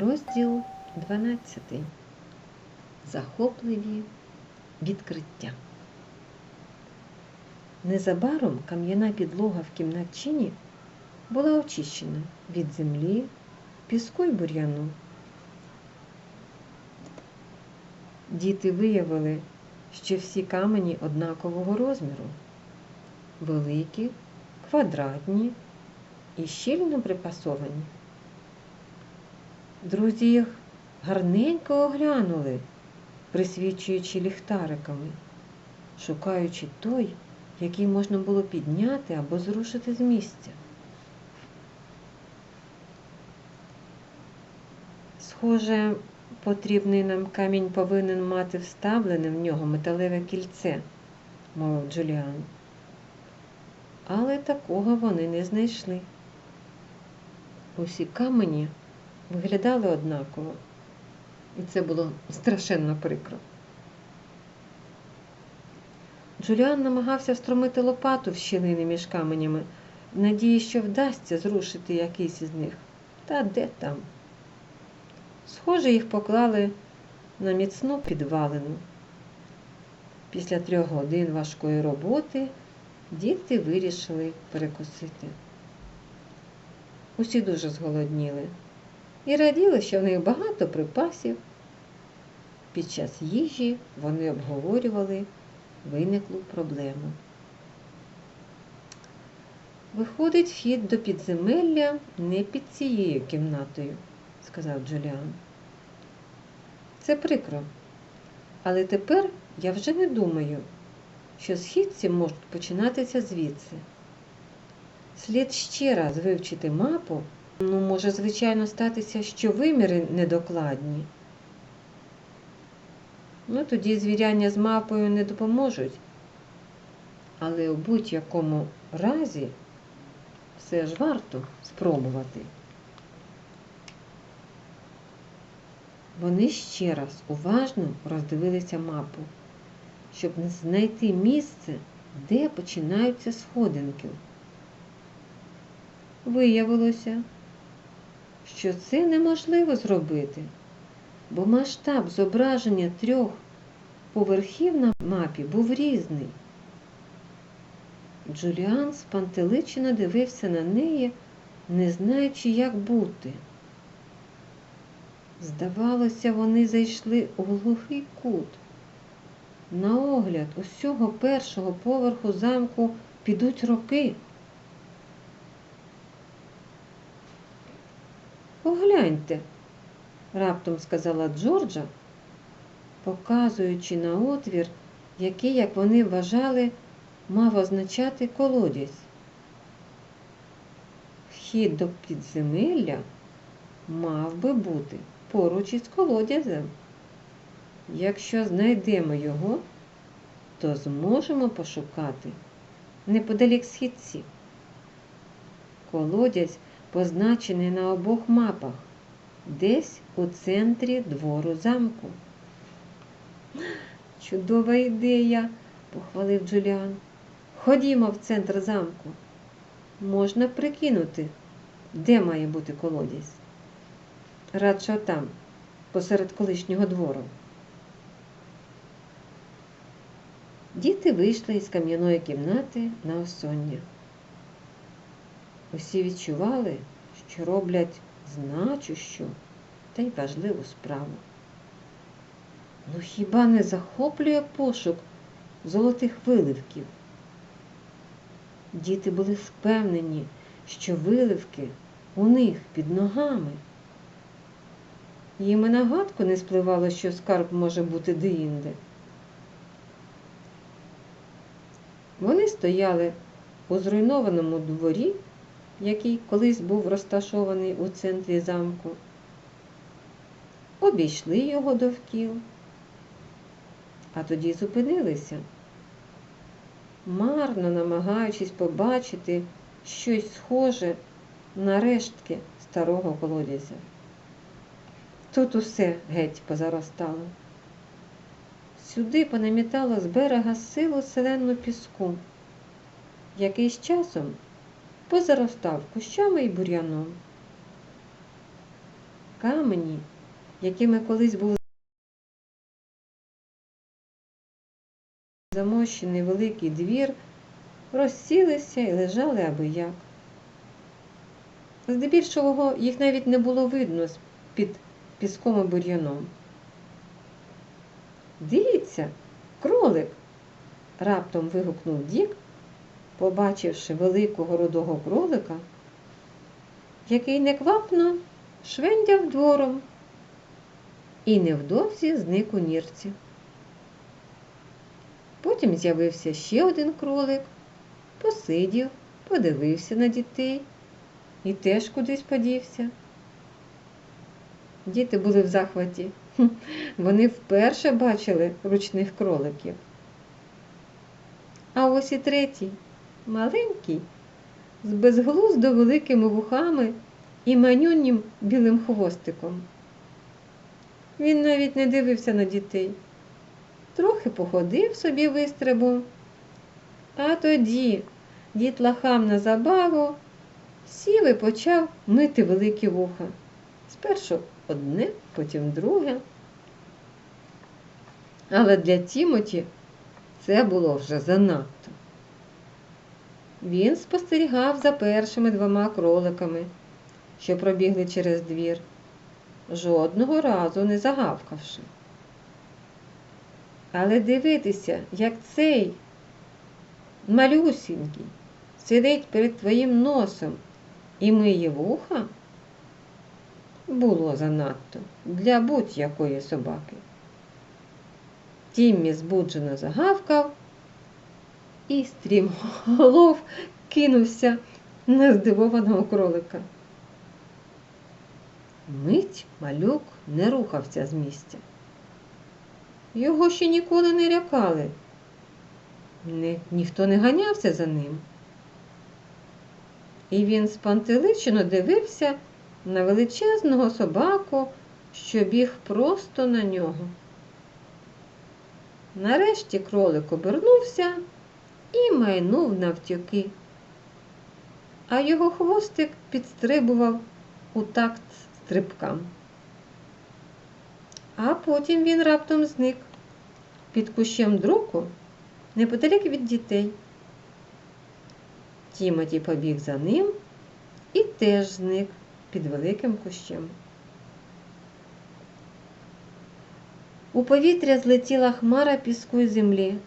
Розділ 12. Захопливі відкриття. Незабаром кам'яна підлога в кімнатчині була очищена від землі, піску й бур'яну. Діти виявили, що всі камені однакового розміру, великі, квадратні і щільно припасовані. Друзі їх гарненько оглянули, присвічуючи ліхтариками, шукаючи той, який можна було підняти або зрушити з місця. Схоже, потрібний нам камінь повинен мати вставлене в нього металеве кільце, мовив Джуліан. Але такого вони не знайшли. Усі камені виглядали однаково, і це було страшенно прикро. Джуліан намагався встромити лопату в щілини між каменями, в надії, що вдасться зрушити якийсь із них. Та де там? Схоже, їх поклали на міцну підвалину. Після трьох годин важкої роботи діти вирішили перекусити. Усі дуже зголодніли і раділи, що в них багато припасів. Під час їжі вони обговорювали виниклу проблему. Виходить, вхід до підземелля не під цією кімнатою, сказав Джуліан. Це прикро. Але тепер я вже не думаю, що східці можуть починатися звідси. Слід ще раз вивчити мапу, ну, може, звичайно, статися, що виміри недокладні. Ну, тоді звіряння з мапою не допоможуть. Але у будь-якому разі все ж варто спробувати. Вони ще раз уважно роздивилися мапу, щоб знайти місце, де починаються сходинки. Виявилося, що це неможливо зробити, бо масштаб зображення трьох поверхів на мапі був різний. Джуліан спантеличено дивився на неї, не знаючи, як бути. Здавалося, вони зайшли у глухий кут. На огляд усього першого поверху замку підуть роки. Погляньте, раптом сказала Джорджа, показуючи на отвір, який, як вони вважали, мав означати колодязь. Вхід до підземелля мав би бути поруч із колодязем. Якщо знайдемо його, то зможемо пошукати неподалік східців. Колодязь позначений на обох мапах, десь у центрі двору замку. Чудова ідея, похвалив Джуліан. Ходімо в центр замку. Можна прикинути, де має бути колодязь. Радше там, посеред колишнього двору. Діти вийшли із кам'яної кімнати на осоння. Усі відчували, що роблять значущу та й важливу справу. Ну хіба не захоплює пошук золотих виливків? Діти були впевнені, що виливки у них під ногами. Їм і на гадку не спливало, що скарб може бути деінде. Вони стояли у зруйнованому дворі, який колись був розташований у центрі замку, обійшли його довкіл, а тоді зупинилися, марно намагаючись побачити щось схоже на рештки старого колодязя. Тут усе геть позаростало. Сюди понамітало з берега силу селену піску, який з часом позаростав кущами і бур'яном. камені, якими колись був замощений великий двір, розсілися і лежали аби як. Здебільшого їх навіть не було видно під піском і бур'яном. Дивіться, кролик. раптом вигукнув Дік, побачивши великого рудого кролика, який неквапно швендяв двором і невдовзі зник у нірці. Потім з'явився ще один кролик, посидів, подивився на дітей і теж кудись подівся. Діти були в захваті. Вони вперше бачили ручних кроликів. А ось і третій, маленький, з безглуздо великими вухами і манюнім білим хвостиком. Він навіть не дивився на дітей. Трохи походив собі вистрибом, а тоді дід лахам на забаву сів і почав мити великі вуха. Спершу одне, потім друге. Але для Тімоті це було вже занадто. Він спостерігав за першими двома кроликами, що пробігли через двір, жодного разу не загавкавши. Але дивитися, як цей малюсінький сидить перед твоїм носом і миє вуха, було занадто для будь-якої собаки. Тіммі збуджено загавкав і стрімголов кинувся на здивованого кролика. Мить малюк не рухався з місця. Його ще ніколи не лякали. Ні, ніхто не ганявся за ним. І він спантеличено дивився на величезного собаку, що біг просто на нього. Нарешті кролик обернувся і майнув навтюки, а його хвостик підстрибував у такт стрибкам. А потім він раптом зник під кущем друку неподалік від дітей. Тімоті побіг за ним і теж зник під великим кущем. У повітря злетіла хмара піску й землі.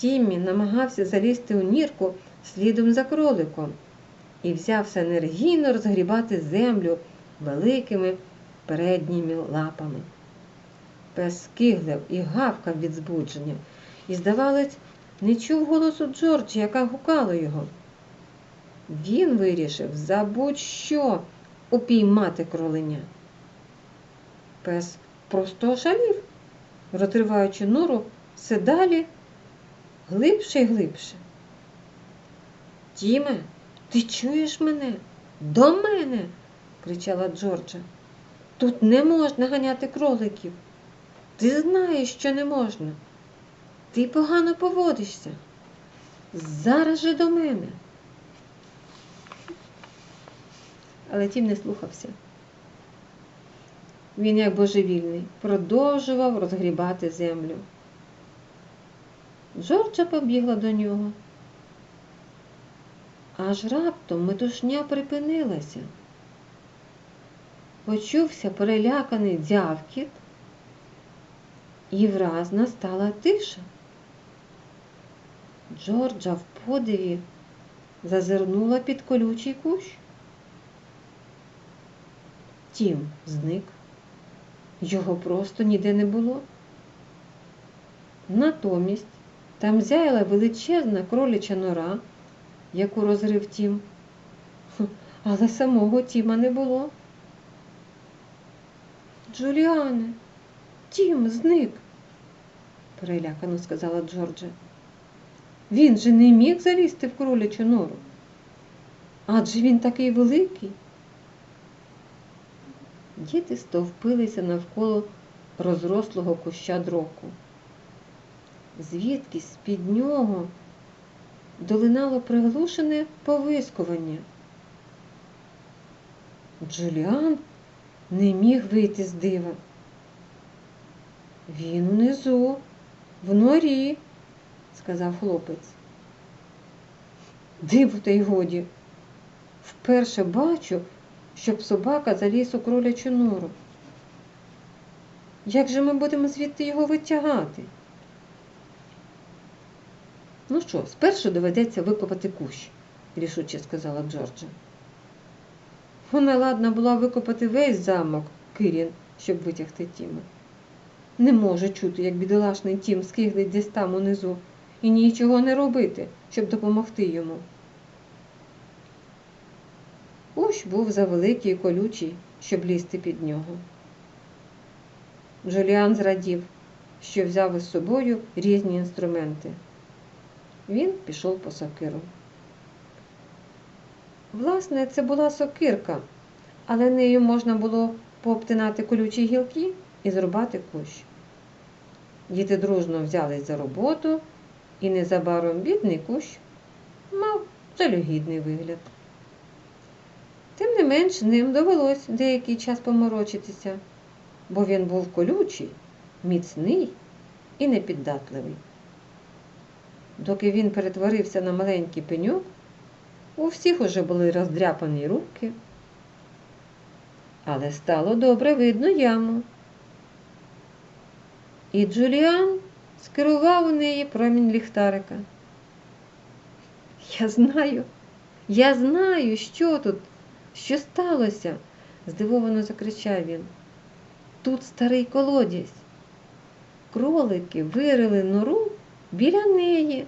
Тіммі намагався залізти у нірку слідом за кроликом і взявся енергійно розгрібати землю великими передніми лапами. Пес скиглив і гавкав від збудження, і, здавалось, не чув голосу Джорджі, яка гукала його. Він вирішив за будь-що упіймати кроленя. Пес просто ошалів, розриваючи нору все далі глибше і глибше. Тіме, ти чуєш мене? До мене, кричала Джорджа. Тут не можна ганяти кроликів. Ти знаєш, що не можна. Ти погано поводишся. Зараз же до мене. Але тім не слухався. Він, як божевільний, продовжував розгрібати землю. Джорджа побігла до нього. Аж раптом метушня припинилася. Почувся переляканий дзявкіт, і враз настала тиша. Джорджа в подиві зазирнула під колючий кущ. Тім зник. Його просто ніде не було. Натомість там зяяла величезна кроляча нора, яку розрив тім. Але самого Тіма не було. Джуліане, Тім зник, перелякано сказала Джорджа. Він же не міг залізти в кролячу нору. Адже він такий великий. Діти стовпилися навколо розрослого куща дроку. Звідки з-під нього долинало приглушене повискування. Джуліан не міг вийти з дива. Він унизу, в норі, сказав хлопець. Диву та й годі. Вперше бачу, щоб собака заліз у кролячу нору. Як же ми будемо звідти його витягати? Ну що, спершу доведеться викопати кущ, рішуче сказала Джорджа. Вона ладна була викопати весь замок Кирін, щоб витягти Тіма. Не може чути, як бідолашний Тім скиглить десь там унизу, і нічого не робити, щоб допомогти йому. Кущ був завеликий і колючий, щоб лізти під нього. Джуліан зрадів, що взяв із собою різні інструменти. Він пішов по сокиру. Власне, це була сокирка, але нею можна було пообтинати колючі гілки і зрубати кущ. Діти дружно взялись за роботу, і незабаром бідний кущ мав жалюгідний вигляд. Тим не менш, ним довелось деякий час поморочитися, бо він був колючий, міцний і непіддатливий. Доки він перетворився на маленький пеньок, у всіх уже були роздряпані руки, але стало добре видно яму. І Джуліан скерував у неї промінь ліхтарика. Я знаю, я знаю, що тут, що сталося, здивовано закричав він. Тут старий колодязь. Кролики вирили нору біля неї.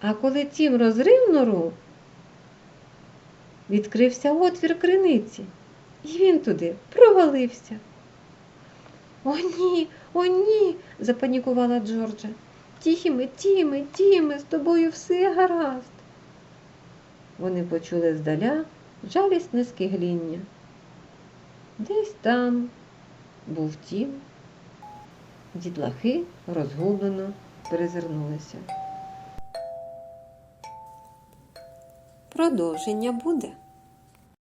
А коли тім розрив нору, відкрився отвір криниці, і він туди провалився. О, ні, о, ні, запанікувала Джорджа. Тіме, Тіме, Тіме, з тобою все гаразд. Вони почули здаля жалісне скигління. Десь там був тім. Дітлахи розгублено перезирнулися. Продовження буде.